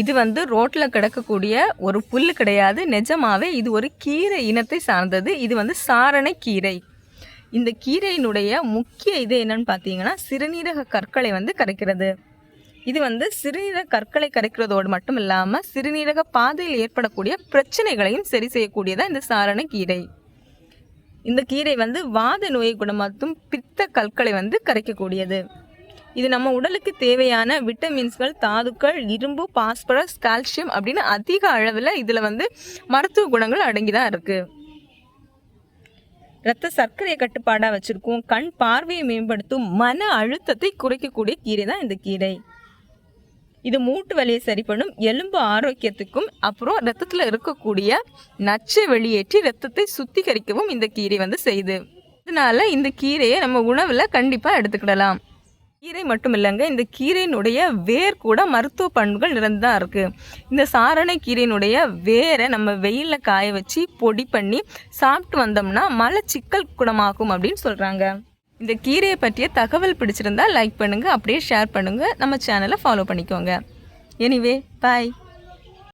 இது வந்து ரோட்டில் கிடக்கக்கூடிய ஒரு புல் கிடையாது. நிஜமாவே இது ஒரு கீரை இனத்தை சார்ந்தது. இது வந்து சாரணை கீரை. இந்த கீரையினுடைய முக்கிய இது என்னன்னு பார்த்தீங்கன்னா சிறுநீரக கற்களை வந்து கரைக்கிறது. இது வந்து சிறுநீரக கற்களை கரைக்கிறதோடு மட்டும் இல்லாமல் சிறுநீரக பாதையில் ஏற்படக்கூடிய பிரச்சனைகளையும் சரி செய்யக்கூடியதான் இந்த சாரணை கீரை. இந்த கீரை வந்து வாத நோயை குணமாற்றும் பித்த கற்களை வந்து கரைக்கக்கூடியது. இது நம்ம உடலுக்கு தேவையான விட்டமின்ஸ்கள் தாதுக்கள் இரும்பு பாஸ்பரஸ் கால்சியம் அப்படின்னு அதிக அளவில் இதில் வந்து மருத்துவ குணங்கள் அடங்கி தான் இருக்குது ரத்த சர்க்கரையை கட்டுப்பாடாக வச்சுருக்கோம். கண் பார்வையை மேம்படுத்தும் மன அழுத்தத்தை குறைக்கக்கூடிய கீரை தான் இந்த கீரை. இது மூட்டு வலியை சரி பண்ணும் எலும்பு ஆரோக்கியத்துக்கும் அப்புறம் ரத்தத்தில் இருக்கக்கூடிய நச்சை வெளியேற்றி ரத்தத்தை சுத்திகரிக்கவும் இந்த கீரை வந்து செய்யுது. அதனால இந்த கீரையை நம்ம உணவில் கண்டிப்பாக எடுத்துக்கிடலாம். கீரை மட்டும் இல்லைங்க இந்த கீரையினுடைய வேர் கூட மருத்துவ பண்புகள் நிறைந்ததாக இருக்குது இந்த சாரணை கீரையினுடைய வேரை நம்ம வெயிலில் காய வச்சு பொடி பண்ணி சாப்பிட்டு வந்தோம்னா மலச்சிக்கல் குணமாகும் அப்படின்னு சொல்கிறாங்க இந்த கீரையை பற்றிய தகவல் பிடிச்சிருந்தா லைக் பண்ணுங்கள் அப்படியே ஷேர் பண்ணுங்கள் நம்ம சேனலை ஃபாலோ பண்ணிக்கோங்க. எனிவே பாய்